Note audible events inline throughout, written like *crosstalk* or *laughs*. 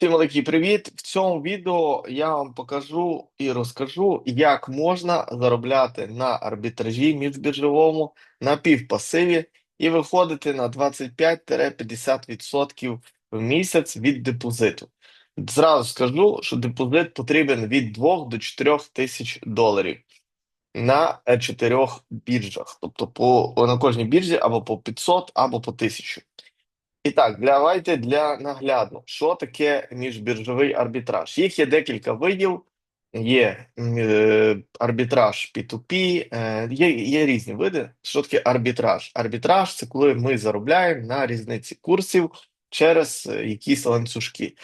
Всім великий привіт! В цьому відео я вам покажу і розкажу, як можна заробляти на арбітражі міжбіржовому на півпасиві і виходити на 25-50% в місяць від депозиту. Зразу скажу, що депозит потрібен від 2 до 4 тисяч доларів на чотирьох біржах, тобто по на кожній біржі або по 500, або по 1000. І так, давайте для наглядно, що таке міжбіржовий арбітраж? Їх є декілька видів. Є е, арбітраж P2P, е, є, є різні види. Що таке арбітраж? Арбітраж це коли ми заробляємо на різниці курсів через е, якісь ланцюжки.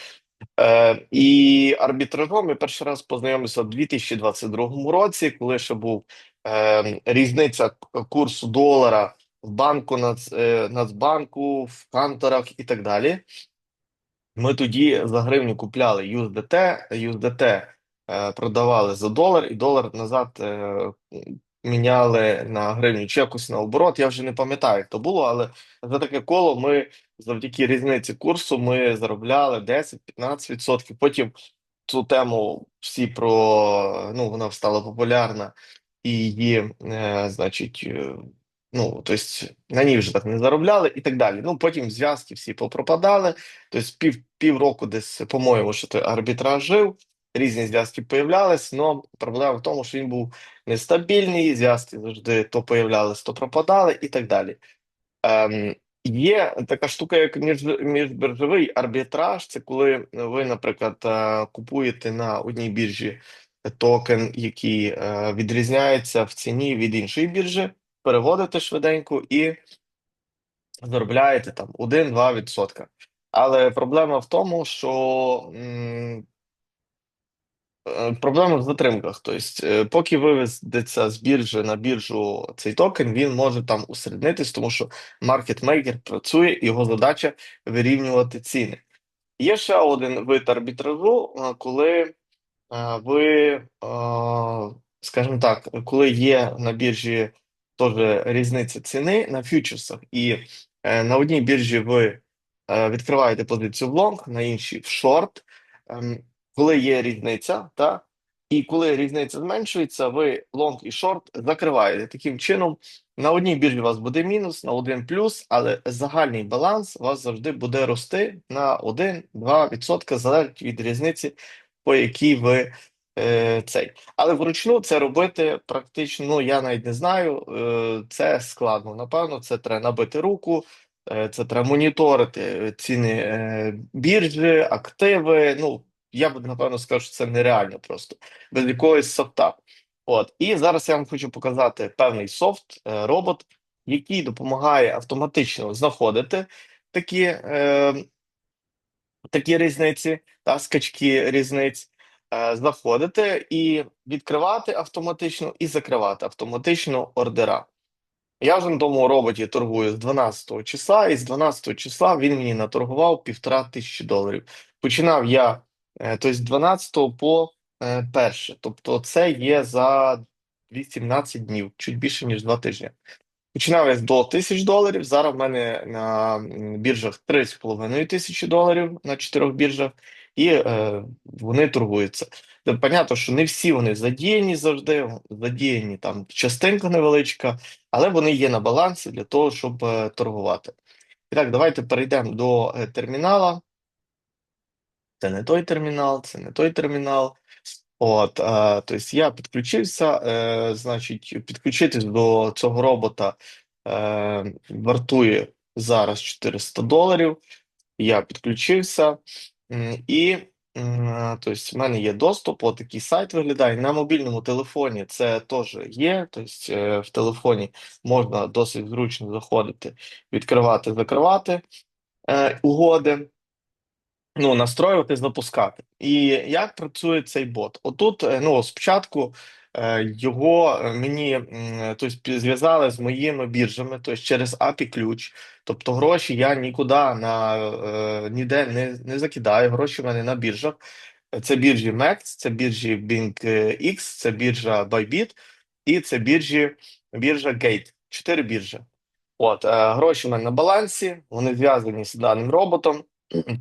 І арбітражом ми перший раз познайомилися у 2022 році, коли ще був е, різниця курсу долара в банку, Нац, е, Нацбанку, в канторах і так далі. Ми тоді за гривню купляли USDT, USDT е, продавали за долар, і долар назад е, міняли на гривню чи якось наоборот. Я вже не пам'ятаю, як то було, але за таке коло ми завдяки різниці курсу ми заробляли 10-15%. Потім цю тему всі про ну вона стала популярна і її, значить. Ну, тобто на ній вже так не заробляли і так далі. Ну, потім зв'язки всі попропадали. Тобто пів, півроку десь, по-моєму, що той арбітраж жив, різні зв'язки появлялись, але проблема в тому, що він був нестабільний, зв'язки завжди то появлялись, то пропадали і так далі. Ем, є така штука, як між, міжбіржовий арбітраж. Це коли ви, наприклад, е, купуєте на одній біржі токен, який е, відрізняється в ціні від іншої біржі переводите швиденько і заробляєте там 1-2%. Але проблема в тому, що м, е, проблема в затримках. Тобто, е, поки виведеться з біржі на біржу цей токен, він може там усереднитись, тому що маркетмейкер працює, його задача вирівнювати ціни. Є ще один вид арбітражу, е, коли ви, скажімо так, коли є на біржі теж різниця ціни на фьючерсах, і е, на одній біржі ви е, відкриваєте позицію в лонг, на іншій в шорт. Ем, коли є різниця, та, і коли різниця зменшується, ви лонг і шорт закриваєте. Таким чином, на одній біржі у вас буде мінус, на один плюс, але загальний баланс у вас завжди буде рости на 1-2%, залежить від різниці, по якій ви е, цей. Але вручну це робити практично, ну я навіть не знаю. Е, це складно. Напевно, це треба набити руку, е, це треба моніторити ціни біржі, активи. Ну я б напевно скажу, що це нереально просто без якогось софта. От і зараз я вам хочу показати певний софт, робот, який допомагає автоматично знаходити такі. Е, Такі різниці та скачки різниць, заходити і відкривати автоматично і закривати автоматично ордера. Я вже на тому роботі торгую з 12 числа, і з 12 числа він мені наторгував півтора тисячі доларів. Починав я е, тобто з 12 по е, перше, тобто це є за 18 днів, чуть більше ніж 2 тижні. Починав я з до тисяч доларів. Зараз в мене на біржах 3,5 тисячі доларів на чотирьох біржах, і е, вони торгуються. Понятно, що не всі вони задіяні завжди, задіяні там частинка невеличка, але вони є на балансі для того, щоб е, торгувати. І так, давайте перейдемо до е, термінала. Це не той термінал, це не той термінал. От, е, тобто я підключився, е, значить, підключитись до цього робота е, вартує зараз 400 доларів. Я підключився і м, тобто, в мене є доступ, от такий сайт виглядає. На мобільному телефоні це теж є. Тобто, е, в телефоні можна досить зручно заходити, відкривати, закривати е, угоди. Ну, настроювати, запускати. І як працює цей бот? Отут, е, ну, спочатку е, його е, мені тобто, зв'язали з моїми біржами, тобто через API ключ. Тобто гроші я нікуди на е, ніде не, не закидаю. Гроші в мене на біржах. Це біржі MEX, це біржі BingX, це біржа Bybit і це біржі біржа Gate. Чотири біржі. От, е, гроші в мене на балансі, вони зв'язані з даним роботом.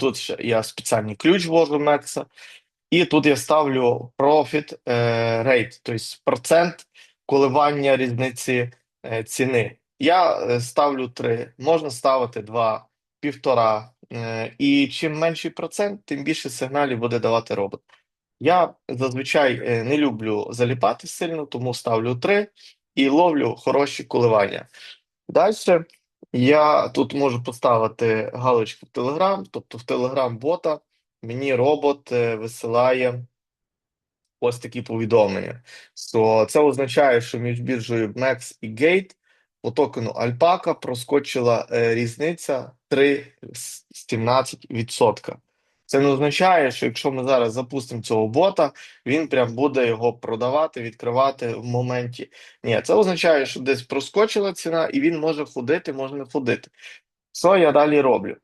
Тут ще я спеціальний ключ ввожу Мекса. І тут я ставлю profit е, rate, тобто процент коливання різниці е, ціни. Я е, ставлю 3, можна ставити 2, 1,5. Е, і чим менший процент, тим більше сигналів буде давати робот. Я зазвичай не люблю заліпати сильно, тому ставлю 3 і ловлю хороші коливання. Далі я тут можу поставити галочку в Telegram, тобто в Telegram бота мені робот е, висилає ось такі повідомлення. So, це означає, що між біржею MEX і Gate по токену Alpaca проскочила е, різниця 3,17%. Це не означає, що якщо ми зараз запустимо цього бота, він прям буде його продавати, відкривати в моменті. Ні, це означає, що десь проскочила ціна, і він може ходити, може не ходити. Що я далі роблю?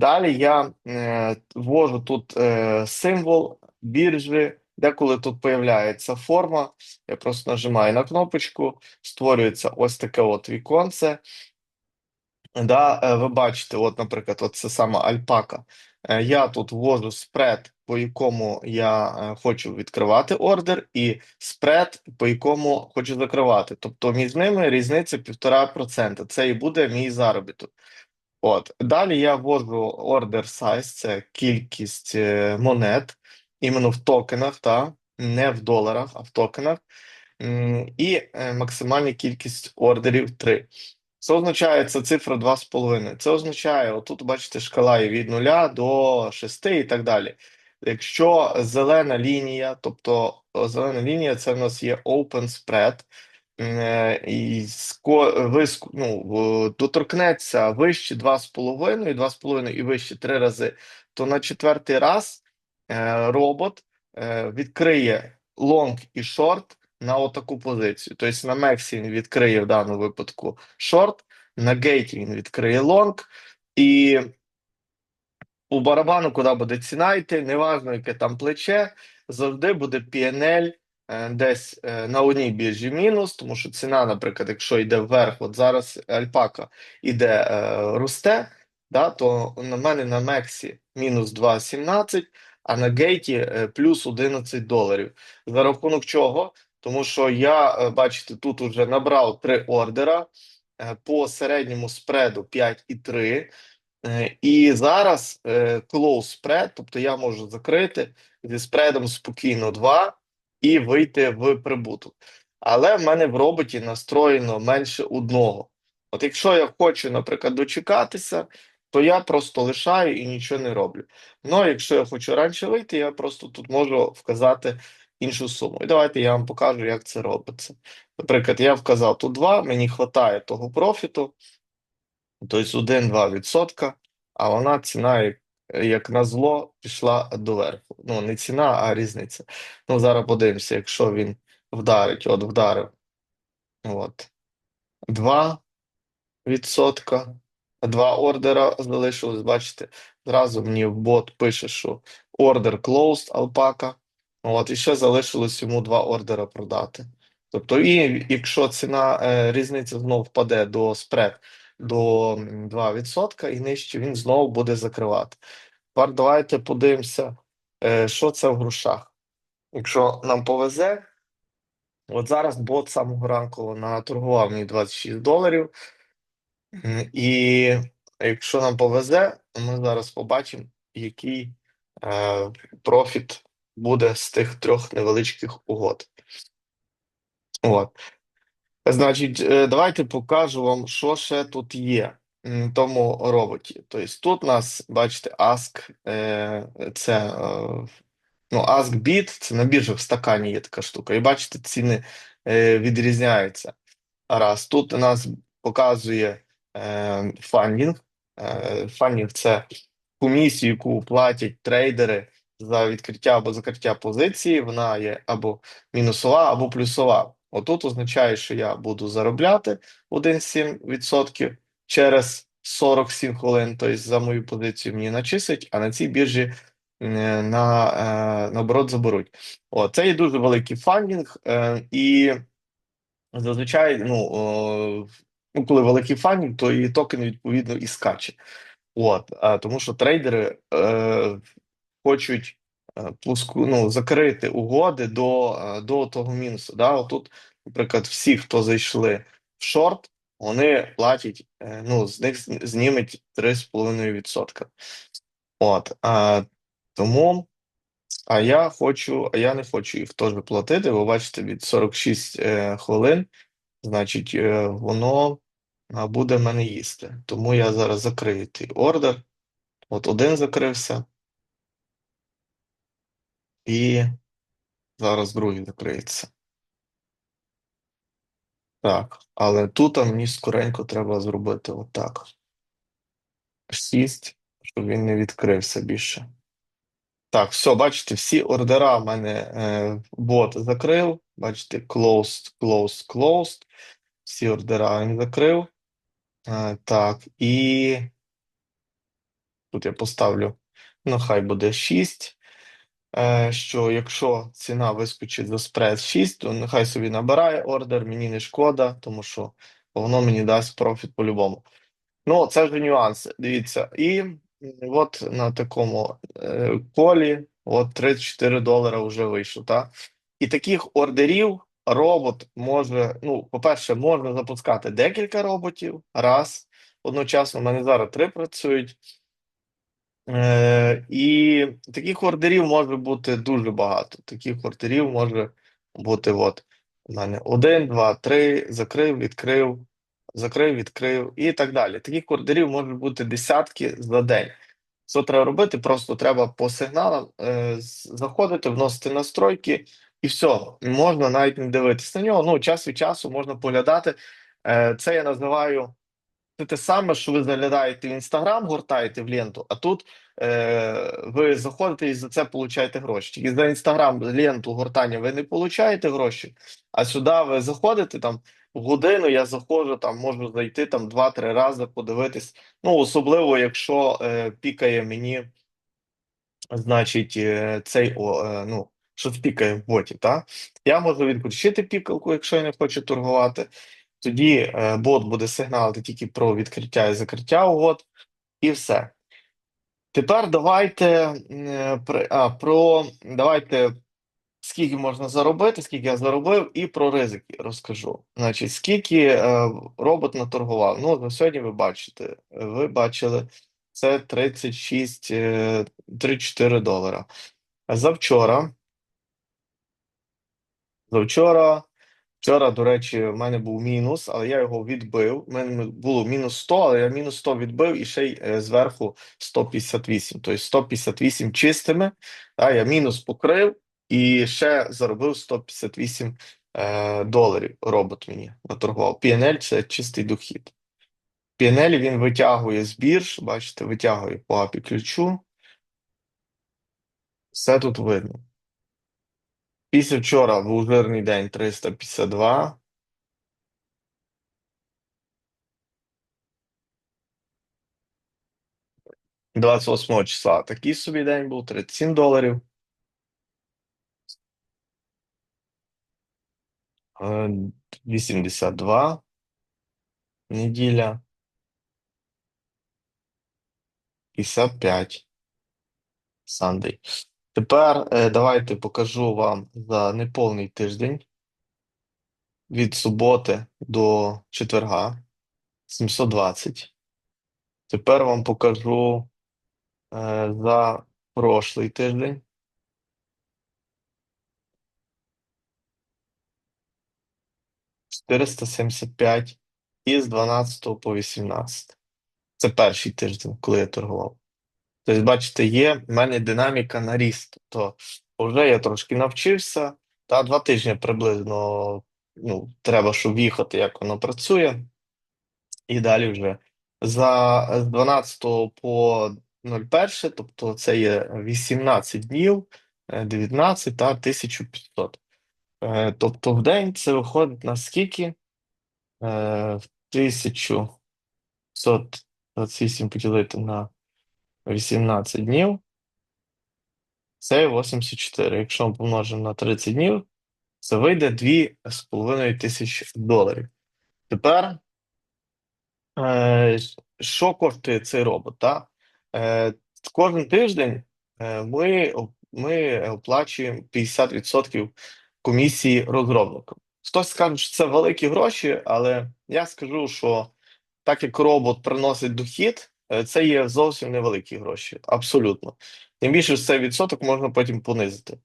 Далі я е, ввожу тут е, символ біржі, деколи тут появляється форма. Я просто нажимаю на кнопочку, створюється ось таке от віконце. Да, е, ви бачите, от, наприклад, от це саме альпака. Я тут ввожу спред, по якому я хочу відкривати ордер, і спред, по якому хочу закривати. Тобто між ними різниця 1,5%. Це і буде мій заробіток. От. Далі я ввожу order size, це кількість е, монет, іменно в токенах, та, не в доларах, а в токенах. І е, максимальна кількість ордерів 3. Це означає це цифра 2,5. Це означає, отут, бачите, шкала є від 0 до 6 і так далі. Якщо зелена лінія, тобто зелена лінія це в нас є open spread, е, і ско, ви, ск- ну, в- доторкнеться вище 2,5, і 2,5 і вище 3 рази, то на четвертий раз е, робот е, відкриє лонг і шорт на отаку позицію. Тобто на Мексі він відкриє в даному випадку шорт, на гейті він відкриє лонг, і у барабану, куди буде ціна йти, неважно, яке там плече, завжди буде PNL е, десь е, на одній біржі мінус, тому що ціна, наприклад, якщо йде вверх, от зараз альпака іде е, росте, да, то на мене на Мексі мінус 2,17, а на гейті е, плюс 11 доларів. За рахунок чого? Тому що я, е, бачите, тут вже набрав три ордера е, по середньому спреду 5,3. Е, І зараз е, close spread, тобто я можу закрити зі спредом спокійно 2 і вийти в прибуток. Але в мене в роботі настроєно менше одного. От якщо я хочу, наприклад, дочекатися, то я просто лишаю і нічого не роблю. Ну, а якщо я хочу раніше вийти, я просто тут можу вказати іншу суму. І давайте я вам покажу, як це робиться. Наприклад, я вказав тут 2, мені вистачає того профіту. Тобто 1-2%, а вона ціна, як, як на зло, пішла доверху. Ну, не ціна, а різниця. Ну, зараз подивимося, якщо він вдарить, от вдарив. От. 2 відсотка. Два ордера залишилось, бачите, зразу мені бот пише, що ордер closed Alpaca. От, і ще залишилось йому два ордера продати. Тобто, і якщо ціна е, різниця знову впаде до спред до 2% і нижче, він знову буде закривати. Тепер давайте подивимося, е, що це в грошах. Якщо нам повезе, от зараз бот самого ранку наторгував мені 26 доларів. І якщо нам повезе, ми зараз побачимо, який е, профіт буде з тих трьох невеличких угод. От. Значить, е, давайте покажу вам, що ще тут є тому роботі. Тобто тут у нас, бачите, Ask, е, це е, ну, AskBit, це на біржах в стакані є така штука. І бачите, ціни е, відрізняються. Раз. Тут у нас показує фандінг. Фандінг це комісію, яку платять трейдери за відкриття або закриття позиції. Вона є або мінусова, або плюсова. Отут означає, що я буду заробляти 1,7% через 47 хвилин, тобто за мою позицію мені начислять, а на цій біржі е, на, е, наоборот заберуть. О, це є дуже великий фандінг, е, і зазвичай, ну, ну, коли великий фандінг, то і токен відповідно і скаче. От, тому що трейдери е, хочуть плоску, ну, закрити угоди до, до того мінусу. Да? Отут, наприклад, всі, хто зайшли в шорт, вони платять, е, ну, з них з- знімуть 3,5%. От, а, тому, а я хочу, а я не хочу їх теж платити. Ви бачите, від 46 е, хвилин, значить, е, воно буде мене їсти. Тому я зараз закрию цей ордер. От один закрився, і зараз другий закриється. Так, але тут мені скоренько треба зробити отак. 6, щоб він не відкрився більше. Так, все, бачите, всі ордера в мене е, бот закрив. Бачите, closed, closed, closed. Всі ордера він закрив. Е, так, і тут я поставлю, ну, хай буде 6. Е, що якщо ціна вискочить за спред 6, то нехай собі набирає ордер, мені не шкода, тому що воно мені дасть профіт по-любому. Ну, це вже нюанси. Дивіться, і от на такому е, колі от 34 долара вже вийшло. Так? І таких ордерів робот може, ну, по-перше, можна запускати декілька роботів раз. Одночасно, у мене зараз три працюють. Е, і таких ордерів може бути дуже багато. Таких ордерів може бути от у мене один, два, три, закрив, відкрив, закрив, відкрив і так далі. Таких ордерів може бути десятки за день. Що треба робити? Просто треба по сигналам е, заходити, вносити настройки, і все, можна навіть не дивитися на нього. Ну, час від часу можна поглядати. Е, це я називаю це те саме, що ви заглядаєте в інстаграм, гортаєте в ленту, а тут е, ви заходите і за це получаєте гроші. Тільки за інстаграм ленту гортання ви не получаєте гроші, а сюди ви заходите там в годину. Я заходжу, там можу зайти там два-три рази, подивитись. Ну, особливо, якщо е, пікає мені, значить, е, цей о, е, ну, що пікає в боті, так? Я можу відключити пікалку, якщо я не хочу торгувати. Тоді е, бот буде сигналити тільки про відкриття і закриття угод, і все. Тепер давайте е, а, про давайте скільки можна заробити, скільки я заробив, і про ризики розкажу. Значить, скільки е, робот наторгував. Ну, сьогодні ви бачите, ви бачили, це 36, е, 34 долара. Завчора, завчора. Вчора, до речі, в мене був мінус, але я його відбив. У мене було мінус 100, але я мінус 100 відбив і ще й е, зверху 158. Тобто 158 чистими. Та, я мінус покрив і ще заробив 158 е, доларів. Робот мені наторгував. PNL – це чистий дохід. PNL він витягує з бірж, бачите, витягує по API ключу. Все тут видно. Після вчора був жирний день 352. 28 числа такий собі день був 37 доларів. Е, 82 неділя. 55 Sunday. Тепер е, давайте покажу вам за неповний тиждень від суботи до четверга 720. Тепер вам покажу е, за прошлий тиждень. Чотириста сімдесят п'ять із 12 по 18. Це перший тиждень, коли я торгував. Тобто, бачите, є в мене динаміка на ріст. Тобто вже я трошки навчився, та два тижні приблизно ну, треба, щоб в'їхати, як воно працює. І далі вже за з 12 по 01, тобто це є 18 днів, е, 19 та 1500. Е, Тобто в день це виходить на скільки? Е, В 1528 поділити на 18 днів. Це 84. Якщо ми помножимо на 30 днів, це вийде 2,5 тисячі доларів. Тепер, е, що коштує цей робот? Та? Е, кожен тиждень е, ми, ми оплачуємо 50% комісії розробникам. Хтось скаже, що це великі гроші, але я скажу, що так як робот приносить дохід, це є зовсім невеликі гроші. Абсолютно. Тим більше що цей відсоток можна потім понизити.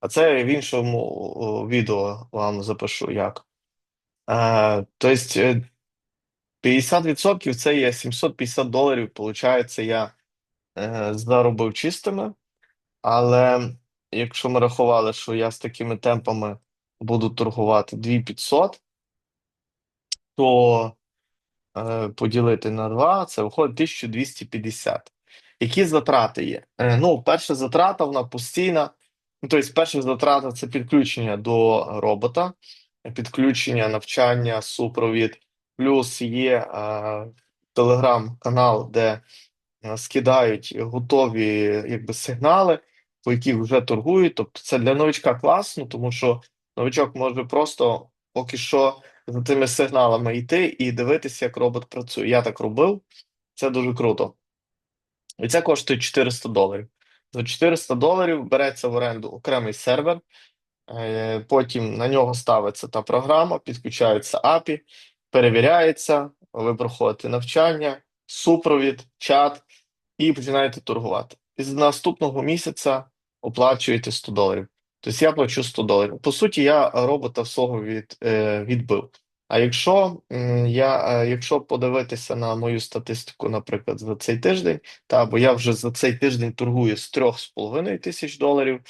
А це в іншому відео вам запишу як. Е, тобто е, 50% це є 750 доларів, виходить, я е, заробив чистими. Але якщо ми рахували, що я з такими темпами буду торгувати 2500, то е, поділити на 2, це виходить 1250. Які затрати є? Е, ну, перша затрата, вона постійна. Тобто, перша затрата це підключення до робота, підключення, навчання, супровід. Плюс є е, телеграм-канал, де е, скидають готові якби, сигнали, по яких вже торгують. Тобто це для новичка класно, тому що новичок може просто поки що за тими сигналами йти і дивитися, як робот працює. Я так робив, це дуже круто. І це коштує 400 доларів. За 400 доларів береться в оренду окремий сервер, е, потім на нього ставиться та програма, підключається API, перевіряється, ви проходите навчання, супровід, чат і починаєте торгувати. І з наступного місяця оплачуєте 100 доларів. Тобто я плачу 100 доларів. По суті, я робота всього від, е, відбив. А якщо я, е, якщо подивитися на мою статистику, наприклад, за цей тиждень, та бо я вже за цей тиждень торгую з 3,5 тисяч доларів,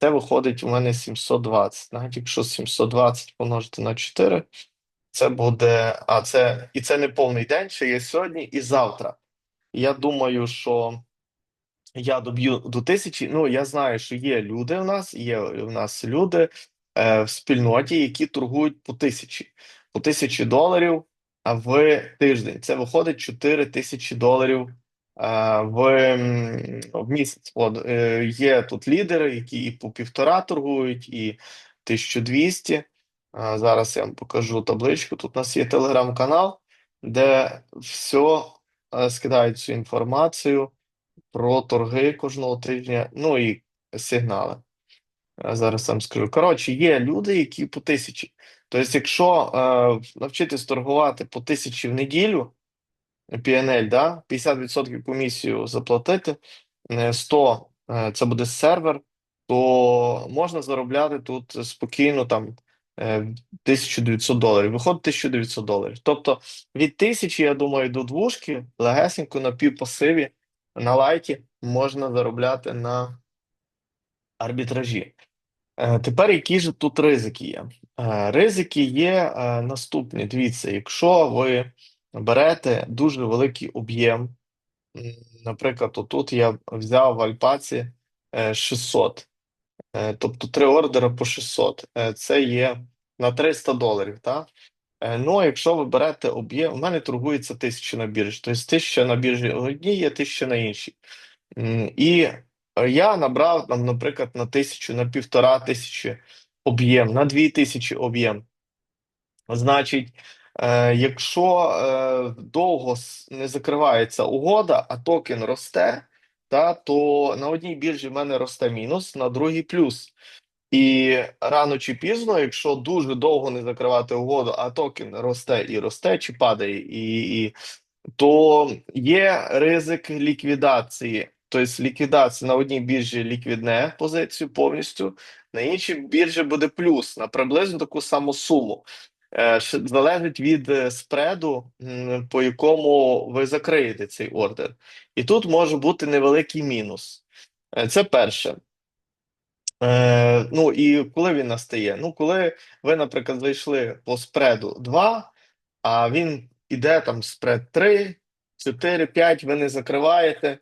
це виходить у мене 720. Навіть якщо 720 помножити на 4, це буде. А це і це не повний день, ще є сьогодні і завтра. Я думаю, що я доб'ю до тисячі. Ну, я знаю, що є люди в нас, є в нас люди е, в спільноті, які торгують по тисячі, по тисячі доларів в тиждень. Це виходить 4 тисячі доларів в, в місяць. От е, є тут лідери, які і по півтора торгують, і 1200. Е, зараз я вам покажу табличку. Тут у нас є телеграм-канал, де все скидають цю інформацію про торги кожного тижня, ну і сигнали. Зараз сам скажу. Коротше, є люди, які по тисячі. Тобто, якщо е, навчитись торгувати по тисячі в неділю, PNL, да, 50% комісію заплатити, е, 100 е, це буде сервер, то можна заробляти тут спокійно там е, 1900 доларів. Виходить 1900 доларів. Тобто від тисячі, я думаю, до двушки легесенько на півпасиві на лайті можна заробляти на арбітражі. Е, Тепер які ж тут ризики є? Е, Ризики є е, наступні. Дивіться, якщо ви берете дуже великий об'єм, наприклад, отут я взяв в Альпаці е, 600, Е, тобто три ордери по 600, Е, це є на 300 доларів. Так? Е, Ну, якщо ви берете об'єм, у мене торгується 1000 на біржі, тобто 1000 на біржі одній є 1000 на іншій. І е, я набрав там, наприклад, на тисячу, на півтора тисячі об'єм, на дві тисячі об'єм. Значить, е, якщо довго не закривається угода, а токен росте, та, то на одній біржі в мене росте мінус, на другій плюс. І рано чи пізно, якщо дуже довго не закривати угоду, а токен росте і росте, чи падає, і, і то є ризик ліквідації. Тобто ліквідація на одній біржі ліквідне позицію повністю, на іншій біржі буде плюс на приблизно таку саму суму. Е, Залежить від е, спреду, по якому ви закриєте цей ордер. І тут може бути невеликий мінус. Е, Це перше. Е, ну і коли він настає? Ну, коли ви, наприклад, зайшли по спреду 2, а він іде там спред 3, 4, 5, ви не закриваєте.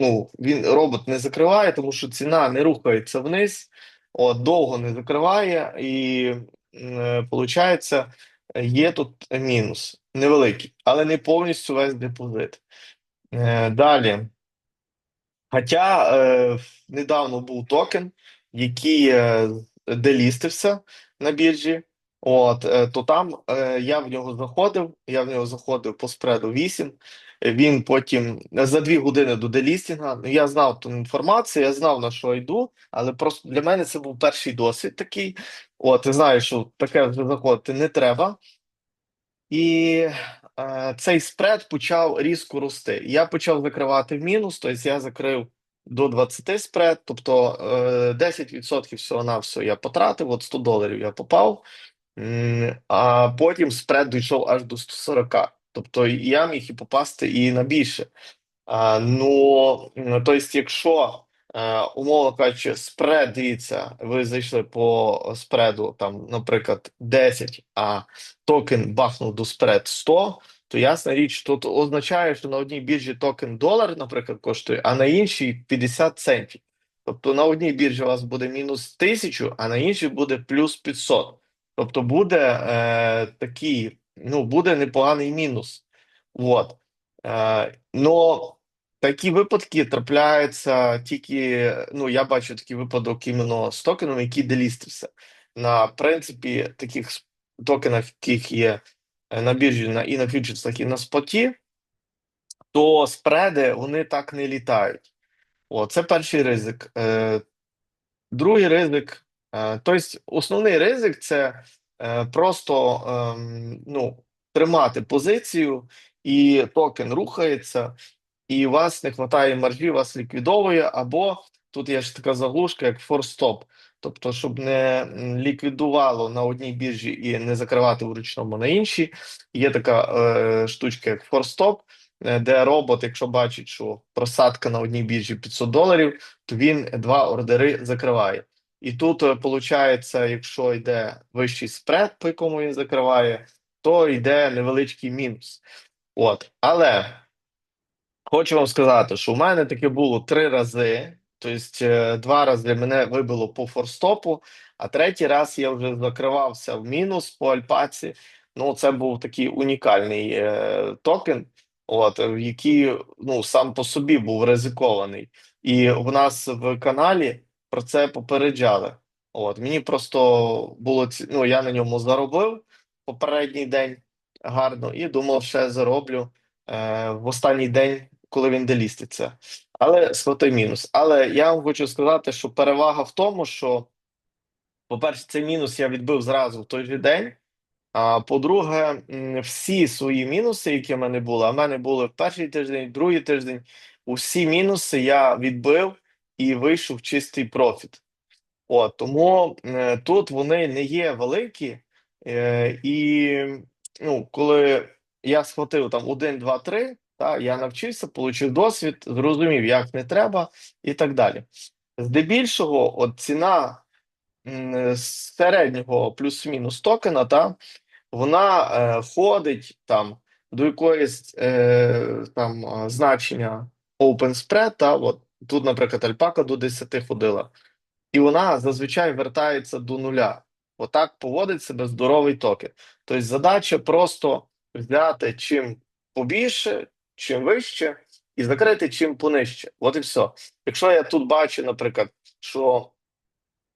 Ну, він робот не закриває, тому що ціна не рухається вниз, от, довго не закриває, і виходить, є тут мінус невеликий, але не повністю весь депозит. Е, Далі. Хоча е, недавно був токен, який е, делістився на біржі, от, е, то там е, я в нього заходив, я в нього заходив по спреду 8, Він потім за дві години до делістінга. ну, Я знав ту інформацію, я знав на що йду, але просто для мене це був перший досвід такий. От, ти знаєш, що таке заходити не треба. І цей спред почав різко рости. Я почав закривати в мінус, тобто я закрив до 20 спред, тобто е, 10% всього на все я потратив, от 100 доларів я попав, а потім спред дійшов аж до 140. Тобто я міг і попасти і на більше. А, ну, тобто, якщо е, умовно кажучи, спред, дивіться, ви зайшли по спреду, там, наприклад, 10, а токен бахнув до спред 100, то ясна річ, тут означає, що на одній біржі токен долар, наприклад, коштує, а на іншій 50 центів. Тобто на одній біржі у вас буде мінус 1000, а на іншій буде плюс 500. Тобто буде е, такий, ну, буде непоганий мінус. От. Е, но такі випадки трапляються тільки. Ну, я бачу такий випадок іменно з токеном, який делістився. На принципі, таких токенах, яких є е, на біржі на, і на фьючерсах, і на споті, то спреди вони так не літають. О, це перший ризик. Е, Другий ризик, е, тобто основний ризик це е, просто ем, ну, тримати позицію, і токен рухається, і вас не вистачає маржі, вас ліквідовує, або тут є ж така заглушка, як форстоп. Тобто, щоб не ліквідувало на одній біржі і не закривати в ручному на іншій, є така е, штучка, як форстоп, е, де робот, якщо бачить, що просадка на одній біржі 500 доларів, то він два ордери закриває. І тут, виходить, якщо йде вищий спред, по якому він закриває, то йде невеличкий мінус. От, але хочу вам сказати, що у мене таке було три рази. Тобто, е, два рази мене вибило по форстопу, а третій раз я вже закривався в мінус по альпаці. Ну, це був такий унікальний е, токен, от, який ну, сам по собі був ризикований. І в нас в каналі про це попереджали. От, мені просто було ну, я на ньому заробив попередній день гарно і думав, ще зароблю е, в останній день, коли він деліститься. Але святий мінус. Але я вам хочу сказати, що перевага в тому, що, по-перше, цей мінус я відбив зразу в той же день. А по-друге, всі свої мінуси, які в мене були, а в мене були в перший тиждень, другий тиждень, усі мінуси я відбив і вийшов чистий профіт. От, тому е, тут вони не є великі, е, і ну, коли я схватив там один, два, три, та, я навчився, отримав досвід, зрозумів, як не треба, і так далі. Здебільшого, от ціна середнього плюс-мінус токена, та, вона е, входить там до якоїсь е, там е, значення open spread, та, от, тут, наприклад, альпака до 10 ходила і вона зазвичай вертається до нуля. Отак поводить себе здоровий токен. Тобто задача просто взяти чим побільше, чим вище, і закрити чим понижче. От і все. Якщо я тут бачу, наприклад, що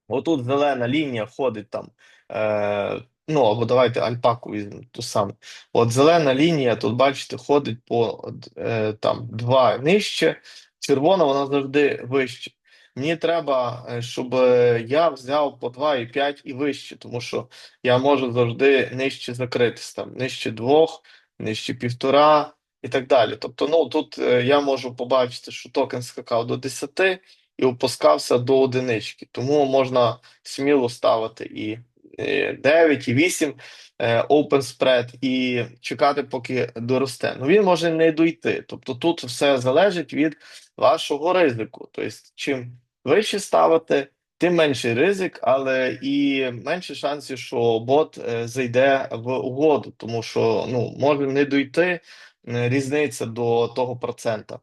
отут зелена лінія ходить там. Е, Ну, або давайте альпаку візьмемо ту саму. От зелена лінія, тут, бачите, ходить по е, там два нижче, червона вона завжди вище. Мені треба, е, щоб е, я взяв по 2,5 і вище, тому що я можу завжди нижче закритись, там, нижче двох, нижче півтора і так далі. Тобто, ну тут е, я можу побачити, що токен скакав до 10 і опускався до одинички. Тому можна сміло ставити і е, 9, і 8 е, open spread і чекати, поки доросте. Ну він може не дойти. Тобто тут все залежить від вашого ризику. Тобто, чим вище ставити, тим менший ризик, але і менше шансів, що бот е, зайде в угоду, тому що ну може не дойти е, різниця до того процента.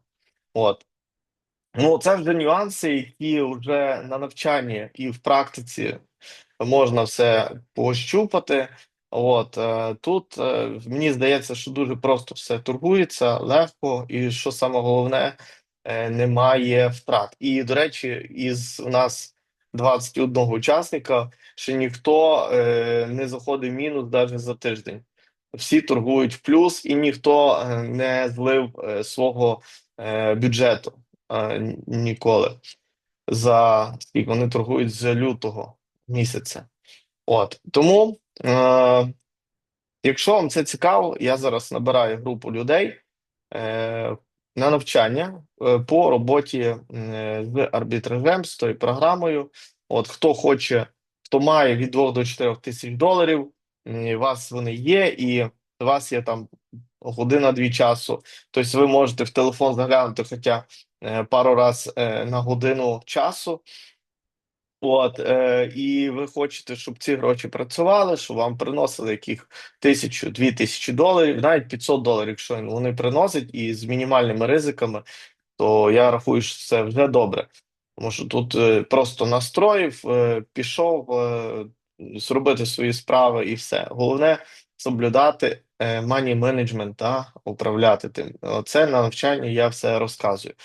От. Ну, це вже нюанси, які вже на навчанні і в практиці можна все пощупати. От е, тут е, мені здається, що дуже просто все торгується легко, і що саме головне, е, немає втрат. І до речі, із у нас 21 учасника ще ніхто е, не заходив мінус навіть за тиждень. Всі торгують в плюс, і ніхто е, не злив е, свого е, бюджету ніколи. За скільки вони торгують з лютого місяця. От тому, якщо вам це цікаво, я зараз набираю групу людей на навчання по роботі з арбітражем, з тою програмою. От хто хоче, хто має від 2 до 4 тисяч доларів, у вас вони є, і у вас є там година-дві часу. Тобто ви можете в телефон заглянути хоча е, пару раз е, на годину часу. От, е, і ви хочете, щоб ці гроші працювали, щоб вам приносили яких тисячу, дві тисячі доларів, навіть 500 доларів, якщо вони приносять, і з мінімальними ризиками, то я рахую, що це вже добре. Тому що тут е, просто настроїв, е, пішов е, зробити свої справи і все. Головне соблюдати management та управляти тим. Оце на навчанні я все розказую.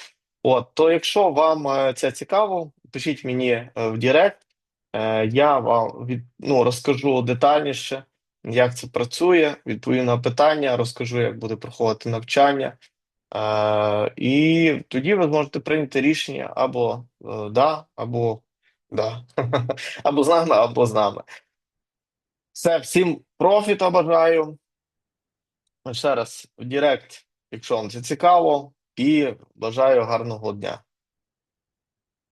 От, то якщо вам е, це цікаво, пишіть мені е, в Директ. Е, Я вам від, ну, розкажу детальніше, як це працює, відповім на питання, розкажу, як буде проходити навчання. Е, І тоді ви зможете прийняти рішення або да, або да. *laughs* Або з нами, або з нами. Все, всім профіта бажаю. Ще раз в Директ, якщо вам це цікаво, і бажаю гарного дня.